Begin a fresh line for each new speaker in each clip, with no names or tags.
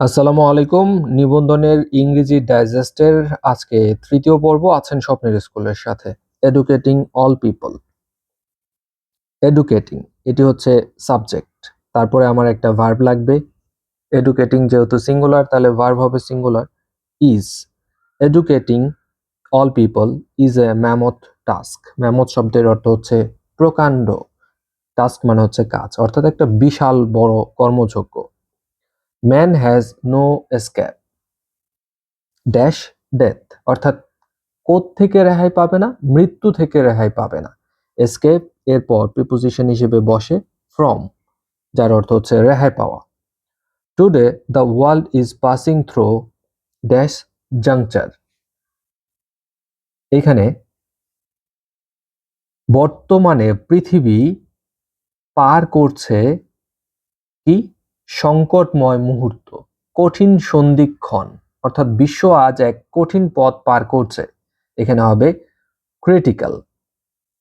আসসালামু আলাইকুম। নিবন্ধনের ইংরেজি ডাইজেস্টের আজকে তৃতীয় পর্ব আছেন স্বপ্নের স্কুলের সাথে। এডুকেটিং অল পিপল এডুকেটিং এটি হচ্ছে সাবজেক্ট তারপরে আমার একটা ভার্ব লাগবে। এডুকেটিং যেহেতু সিঙ্গুলার তাহলে ভার্ব হবে singular is educating all people is a mammoth task mammoth শব্দের অর্থ হচ্ছে প্রকাণ্ড। টাস্ক মানে হচ্ছে কাজ। অর্থাৎ একটা বিশাল বড় কর্মযোগ্য। Man has no escape dash death অর্থাৎ কোথ থেকে রেহাই পাবে না? মৃত্যু থেকে রেহাই পাবে না। এসকেপ এরপর প্রিপোজিশন হিসেবে বসে ফ্রম যার অর্থ হচ্ছে রেহাই পাওয়া। Today the world is passing through dash juncture এখানে বর্তমানে পৃথিবী পার করছে কি? সংকটময় মুহূর্ত, কঠিন সন্ধিক্ষণ, অর্থাৎ বিশ্ব আজ এক কঠিন পথ পার করছে। এখানে হবে ক্রিটিক্যাল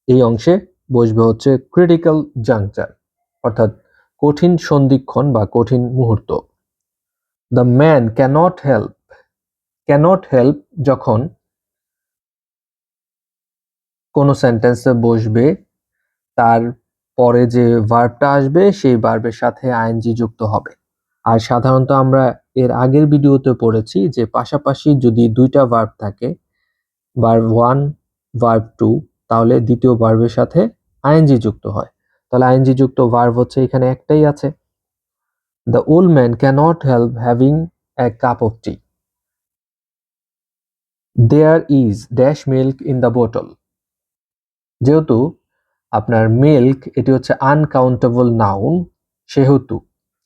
এই অংশে বসবে হচ্ছে ক্রিটিক্যাল জাংচার অর্থাৎ কঠিন সন্ধিক্ষণ বা কঠিন মুহূর্ত। The man cannot help cannot help যখন কোনো সেন্টেন্সে বসবে, তার পরে যে ভার্বটা আসবে, সেই ভার্বের সাথে আইএনজি যুক্ত হবে। আর সাধারণত আমরা এর আগের ভিডিওতে পড়েছি যে পাশাপাশি যদি দুইটা ভার্ব থাকে ভার্ব ওয়ান ভার্ব টু তাহলে দ্বিতীয় ভার্বের সাথে আইএনজি যুক্ত হয়। তাহলে আইএনজি যুক্ত ভার্ব হচ্ছে এখানে একটাই আছে। The old man cannot help having a cup of tea there is dash milk in the bottle যেহেতু আপনার মিল্ক এটি হচ্ছে আনকাউন্টেবল নাউন সেহেতু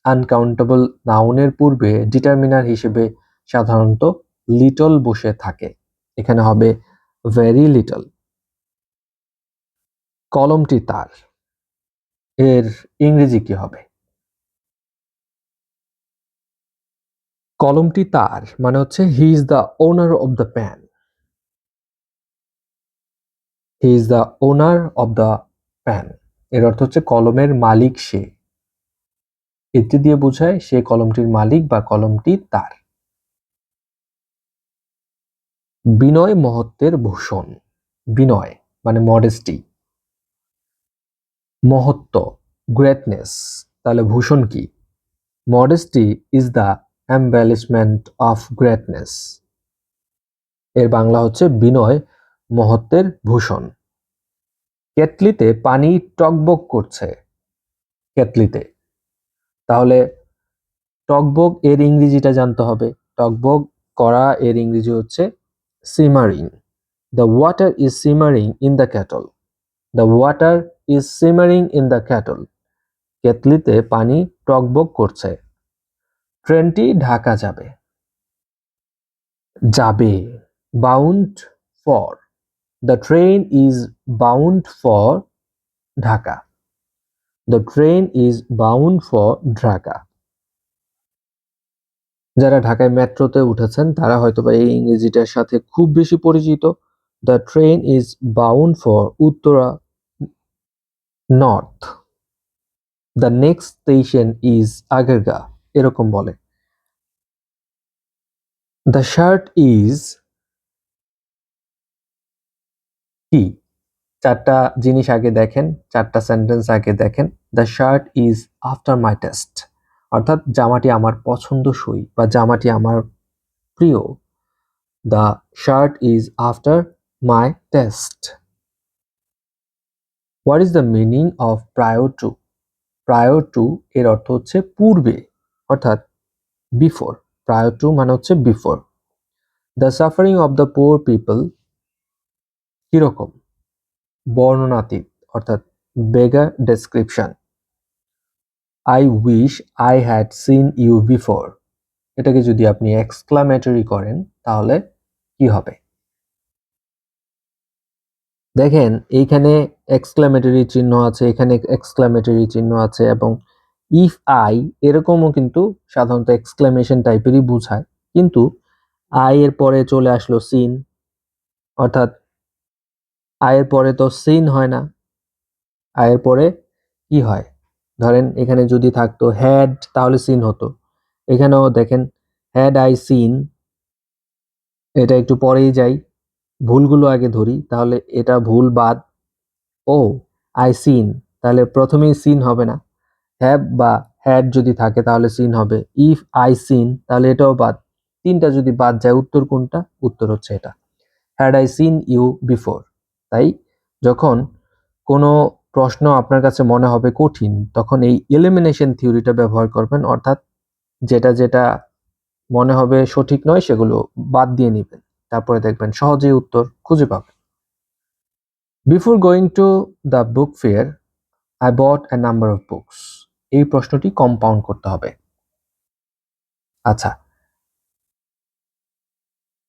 আনকাউন্টেবল নাউনের পূর্বে ডিটারমিনার হিসেবে সাধারণত লিটল বসে থাকে। এখানে হবে ভেরি লিটল কলমটি তার। এর ইংরেজি কি হবে? কলমটি তার মানে হচ্ছে he is the owner of the pen he is the owner of the pen. এর অর্থ হচ্ছে কলমের মালিক সে। এটি দিয়ে বোঝায় সে কলমটির মালিক বা কলমটি তার। বিনয় মহত্বের ভূষণ। বিনয় মানে মডেস্টি মহত্ব গ্রেটনেস তাহলে ভূষণ কি? Modesty is the embellishment of greatness এর বাংলা হচ্ছে বিনয় মহত্বের ভূষণ। কেটলিতে পানি টকবক করছে। কেটলিতে। তাহলে টকবক এর ইংরেজিটা জানতে হবে। টকবক করা এর ইংরেজি হচ্ছে simmering the water is simmering in the kettle the water is simmering in the kettle কেতলিতে পানি টকবক করছে। ট্রেনটি ঢাকা যাবে। যাবে। Bound for the train is bound for Dhaka the train is bound for Dhaka যারা ঢাকায় মেট্রোতে উঠেছেন, তারা হয়তো বা এই ইংরেজিটার সাথে খুব বেশি পরিচিত। The train is bound for Uttara north the next station is Agargaon এরকম বলে। দ্য শার্ট ইজ কি? চারটা জিনিস আগে দেখেন, চারটা সেন্টেন্স আগে দেখেন। The shirt is after my taste অর্থাৎ জামাটি আমার পছন্দসই বা জামাটি আমার প্রিয়। The shirt is after my taste what is the meaning of prior to prior to এর অর্থ হচ্ছে পূর্বে, অর্থাৎ বিফোর প্রায়র টু মানে হচ্ছে before the suffering of the poor people কীরকম? বর্ণনাতীত, অর্থাৎ beggar description. I wish I had seen you before এটাকে যদি আপনি এক্সক্লামেটরি করেন, তাহলে কি হবে? দেখেন, এইখানে এক্সক্লামেটরি চিহ্ন আছে, এখানে এক্সক্লামেটরি চিহ্ন আছে, এবং ইফ আই এরকমও কিন্তু সাধারণত এক্সক্লামেশন টাইপেরই বোঝায়। কিন্তু আই এর পরে চলে আসলো সিন অর্থাৎ আয়ের পরে তো সিন হয় না। আয়ের পরে কি হয়? ধরেন এখানে যদি থাকতো হ্যাড তাহলে সিন হতো। এখানেও দেখেন হ্যাড আই সিন এটা একটু পরেই যাই। ভুলগুলো আগে ধরি, তাহলে এটা ভুল বাদ। ও আই সিন তাহলে প্রথমেই সিন হবে না। হ্যাভ বা হ্যাড যদি থাকে, তাহলে সিন হবে। ইফ আই সিন তাহলে এটাও বাদ। তিনটা যদি বাদ যায়, উত্তর কোনটা? উত্তর হচ্ছে এটা। Had I seen you before তাই যখন কোনো প্রশ্ন আপনার কাছে মনে হবে কঠিন, তখন এই এলিমিনেশন থিওরিটা ব্যবহার করবেন। অর্থাৎ যেটা যেটা মনে হবে সঠিক নয়, সেগুলো বাদ দিয়ে নেবেন। তারপরে দেখবেন সহজেই উত্তর খুঁজে পাবেন। Before going to the book fair I bought a number of books এই প্রশ্নটি কম্পাউন্ড করতে হবে। আচ্ছা।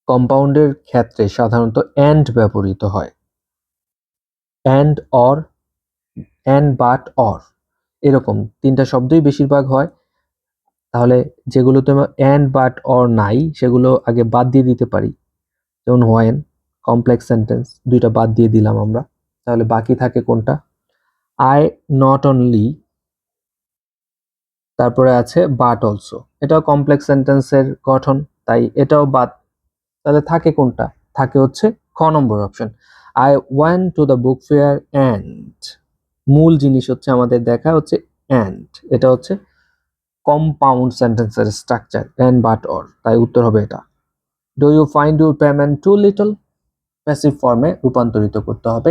কম্পাউন্ডের ক্ষেত্রে সাধারণত অ্যান্ড ব্যবহৃত হয়। And or and but or এরকম তিনটা শব্দই বেশিরভাগ হয়। তাহলে যেগুলোতে অ্যান্ড বাট অর নাই, সেগুলো আগে বাদ দিয়ে দিতে পারি। যেমন হোয়েন কমপ্লেক্স সেন্টেন্স দুইটা বাদ দিয়ে দিলাম আমরা। তাহলে বাকি থাকে কোনটা? আই নট অনলি তারপরে আছে বাট অলসো এটাও কমপ্লেক্স সেন্টেন্সের গঠন, তাই এটাও বাদ। তাহলে থাকে কোনটা? থাকে হচ্ছে খ নম্বর option I went to the book fair and মূল জিনিস হচ্ছে আমাদের দেখা হচ্ছে অ্যান্ড এটা হচ্ছে কম্পাউন্ড সেন্টেন্সের স্ট্রাকচার অ্যান্ড বাট অর তাই উত্তর হবে এটা। Do you find your payment too little passive ফর্মে রূপান্তরিত করতে হবে।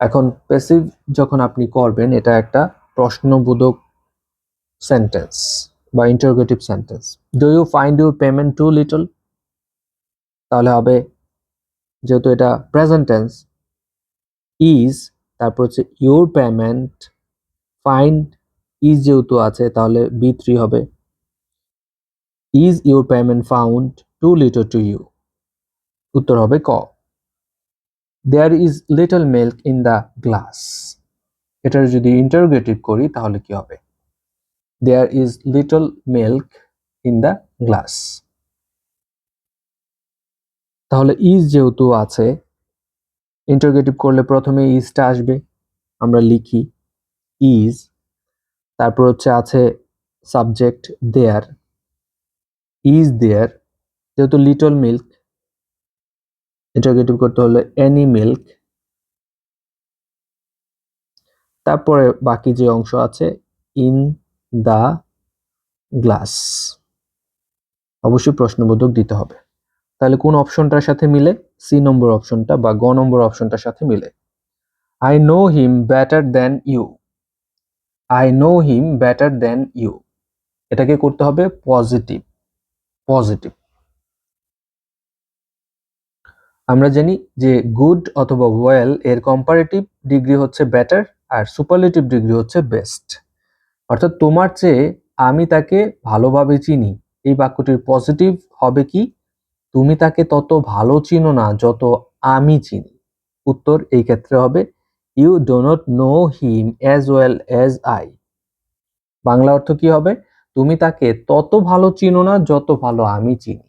এখন প্যাসিভ যখন আপনি করবেন, এটা একটা প্রশ্নবোধক সেন্টেন্স বা interrogative sentence do you find your payment too little তাহলে হবে যেহেতু এটা প্রেজেন্ট টেন্স ইজ তারপর হচ্ছে ইউর পেমেন্ট ফাইন্ড ইজ যেহেতু আছে, তাহলে বি থ্রি হবে। Is your payment found too little to you উত্তর হবে ক। There is little milk in the glass এটার যদি ইন্টারোগেটিভ করি, তাহলে কি হবে? There is little milk in the glass তাহলে ইজ যেহেতু আছে ইন্টারগেটিভ করলে প্রথমে ইজটা আসবে, আমরা লিখি ইজ তারপর হচ্ছে আছে সাবজেক্ট দেয়ার ইজ দেয়ার যেহেতু লিটল মিল্ক ইন্টারগেটিভ করতে হলে এনি মিল্ক তারপরে বাকি যে অংশ আছে ইন দা গ্লাস অবশ্যই প্রশ্নবোধক দিতে হবে। তাহলে কোন অপশনটার সাথে মিলে? সি নম্বর অপশনটা বা গ নম্বর অপশনটার সাথে মিলে। I know him better than you I know him better than you এটাকে করতে হবে পজিটিভ পজিটিভ আমরা জানি যে গুড অথবা ওয়েল এর কম্পারেটিভ ডিগ্রি হচ্ছে ব্যাটার আর সুপারলেটিভ ডিগ্রি হচ্ছে বেস্ট অর্থাৎ তোমার চেয়ে আমি তাকে ভালোভাবে চিনি। এই বাক্যটির পজিটিভ হবে কি? তুমি তাকে তত ভালো চিনো না যত আমি চিনি। উত্তর এই ক্ষেত্রে হবে you do not know him as well as I Bangla অর্থ কি হবে? তুমি তাকে তত ভালো চিনো না যত ভালো আমি চিনি।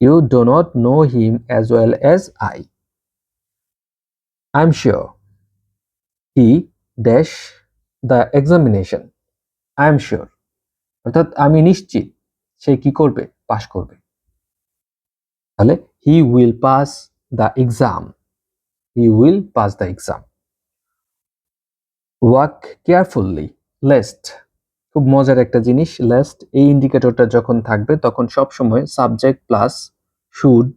You do not know him as well as I I am sure he dash the examination I am sure অর্থাৎ আমি নিশ্চিত সে কি করবে? পাশ করবে। তাহলে he will pass the exam he will pass the exam walk carefully lest খুব মজার একটা জিনিস লেস্ট এই ইন্ডিকেটরটা যখন থাকবে, তখন সব সময় subject plus should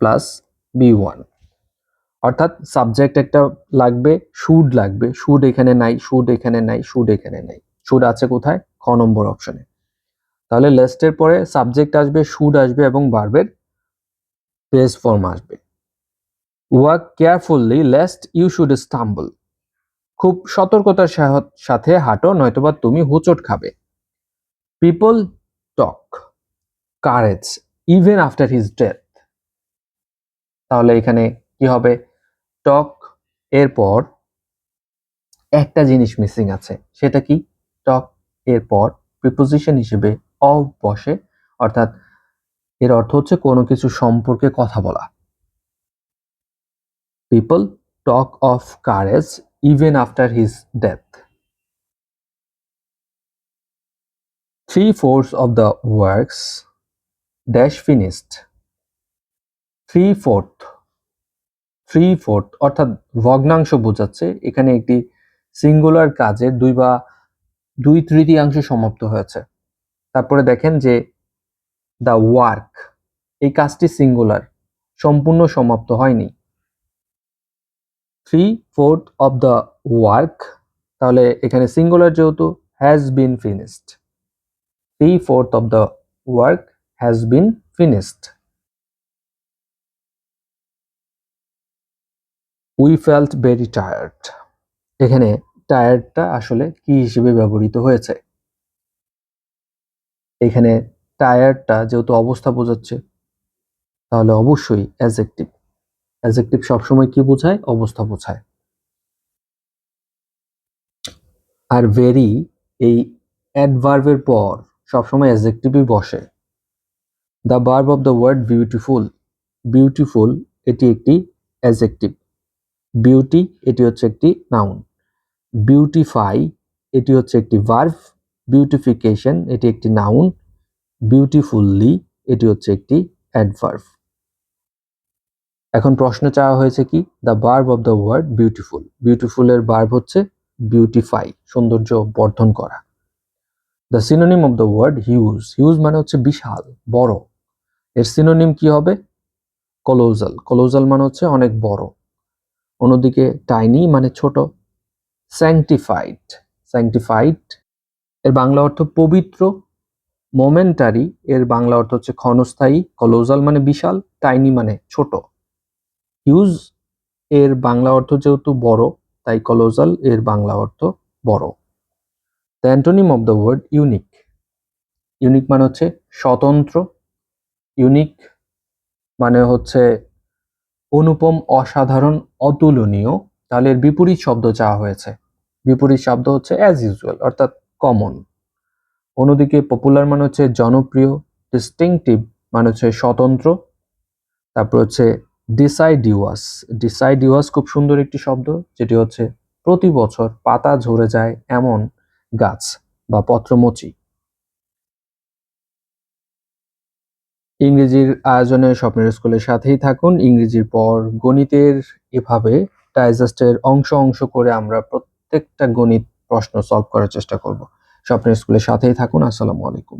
plus V one অর্থাৎ সাবজেক্ট একটা লাগবে শুড লাগবে শুড এখানে নাই শুড এখানে নাই শুড এখানে নাই শুড আছে কোথায়? খ নম্বর অপশনে তাহলে লেস্টের পরে সাবজেক্ট আসবে শুড আসবে এবং বার্বের বেস ফর্ম আসবে। Work carefully lest you should stumble খুব সতর্কতার সাথে হাঁটো, নয়তোবা তুমি হুচট খাবে। People talk courage even after his death তাহলে এখানে কি হবে? টক এরপর একটা জিনিস মিসিং আছে। সেটা কি? টক এরপর প্রিপোজিশন হিসেবে অফ বসে। অর্থাৎ এর অর্থ হচ্ছে কোনো কিছু সম্পর্কে কথা বলা। People talk of courage even after his death three fourth of the works dash finished three fourth three fourth অর্থাৎ ভগ্নাংশ বোঝাচ্ছে, এখানে একটি সিঙ্গুলার কাজের দুই বা দুই তৃতীয়াংশ সমাপ্ত হয়েছে। তারপরে দেখেন যে দ্য ওয়ার্ক এই কাজটি সিঙ্গুলার সম্পূর্ণ সমাপ্ত হয়নি। Three fourth of the work তাহলে এখানে সিঙ্গুলার যেহেতু has been finished three fourth of the work has been finished we felt very tired এখানে টায়ার্ডটা আসলে কি হিসেবে ব্যবহৃত হয়েছে? এখানে টায়ারটা যেহেতু অবস্থা বোঝাচ্ছে, তাহলে অবশ্যই অ্যাজেক্টিভ অ্যাজেক্টিভ সবসময় কি বোঝায়? অবস্থা বোঝায়। আর ভেরি এই অ্যাডভার্বের পর সবসময় অ্যাজেক্টিভই বসে। The verb of the word beautiful beautiful এটি একটি অ্যাজেক্টিভ বিউটি এটি হচ্ছে একটি নাউন বিউটিফাই এটি হচ্ছে একটি ভার্ভ বিউটিফিকেশন এটি একটি নাউন বিউটিফুল্লি এটি হচ্ছে একটি অ্যাডভার্ভ এখন প্রশ্ন চাওয়া হয়েছে কি? The verb of the word beautiful বিউটিফুলের verb হচ্ছে বিউটিফাই সৌন্দর্য বর্ধন করা। The synonym of the word huge huge মানে হচ্ছে বিশাল, বড়। এর সিনোনিম কি হবে? কলোজাল কলোজাল মানে হচ্ছে অনেক বড়। অন্যদিকে টাইনি মানে ছোট। স্যাংটিফাইড স্যাংটিফাইড এর বাংলা অর্থ পবিত্র মোমেন্টারি এর বাংলা অর্থ হচ্ছে ক্ষণস্থায়ী কলোজাল মানে বিশাল টাইনি মানে ছোট। হিউজ এর বাংলা অর্থ যেহেতু বড়, তাই কলোজাল এর বাংলা অর্থ বড়। The antonym of the word unique unique মানে হচ্ছে স্বতন্ত্র ইউনিক মানে হচ্ছে অনুপম, অসাধারণ, অতুলনীয়। তাহলে এর বিপরীত শব্দ চাওয়া হয়েছে। বিপরীত শব্দ হচ্ছে অ্যাজ ইউজুয়াল অর্থাৎ কমন অন্যদিকে পপুলার মানে হচ্ছে জনপ্রিয় ডিস্টিংটিভ মানে হচ্ছে স্বতন্ত্র, তারপর হচ্ছে ডিসাইডিওয়াস ডিসাইডিওয়াস খুব সুন্দর একটি শব্দ, যেটি হচ্ছে প্রতি বছর পাতা ঝরে যায় এমন গাছ বা পত্রমোচী। ইংরেজির আয়োজনে স্বপ্নের স্কুলের সাথেই থাকুন। ইংরেজির পর গণিতের এভাবে ডাইজেস্টের অংশ অংশ করে আমরা প্রত্যেকটা গণিত প্রশ্ন সলভ করার চেষ্টা করব। স্বপ্নের স্কুলের সাথেই থাকুন। আসসালামু আলাইকুম।